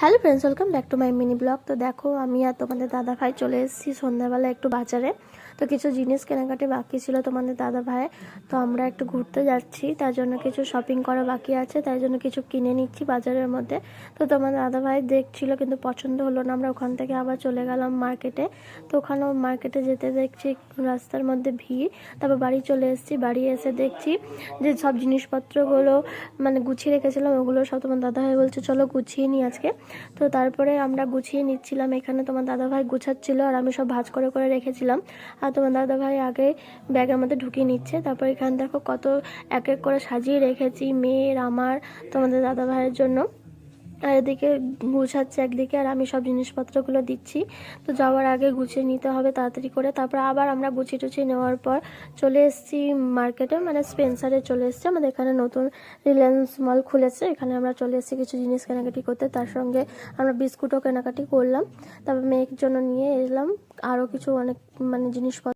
Hello friends, welcome back to my mini blog. তো দেখো, আমি আর তোমাদের দাদা ভাই চলে এসেছি সন্ধ্যাবেলা একটু বাজারে। তো কিছু জিনিস কেনাকাটি বাকি ছিল তোমাদের দাদা ভাই। তো আমরা একটু ঘুরতে যাচ্ছি, তার জন্য কিছু শপিং করা বাকি আছে, তাই জন্য কিছু কিনে নিচ্ছি বাজারের মধ্যে। তো তোমাদের দাদা ভাই দেখছিল, কিন্তু পছন্দ হলো না, আমরা ওখান থেকে আবার চলে গেলাম মার্কেটে তো ওখানেও মার্কেটে যেতে দেখছি, রাস্তার মধ্যে ভিড়। তারপর বাড়ি চলে এসেছি, বাড়ি এসে দেখছি যে সব জিনিসপত্রগুলো মানে গুছিয়ে রেখেছিলাম, ওগুলো সব তোমার দাদা ভাই বলছে, চলো গুছিয়ে নিই আজকে। তো তারপরে আমরা গুছিয়ে নিচ্ছিলাম। এখানে তোমার দাদা ভাই গুছাচ্ছিল আর আমি সব ভাজ করে করে রেখেছিলাম। আর তোমার দাদা ভাই আগে ব্যাগের মধ্যে ঢুকিয়ে নিচ্ছে। তারপর এখানে দেখো কত এক এক করে সাজিয়ে রেখেছি মেয়ের, আমার, তোমাদের দাদা ভাইয়ের জন্য। আর এদিকে গুছাচ্ছে একদিকে, আর আমি সব জিনিসপত্রগুলো দিচ্ছি। তো যাওয়ার আগে গুছিয়ে নিতে হবে তাড়াতাড়ি করে। তারপর আবার আমরা গুছিয়ে টুছিয়ে নেওয়ার পর চলে এসেছি মার্কেটে মানে স্পেন্সারে চলে এসেছি। আমাদের এখানে নতুন রিলায়েন্স মল খুলেছে। এখানে আমরা চলে এসেছি কিছু জিনিস কেনাকাটি করতে। তার সঙ্গে আমরা বিস্কুটও কেনাকাটি করলাম। তারপর মেয়ের জন্য নিয়ে এলাম। আরও কিছু অনেক মানে জিনিসপত্র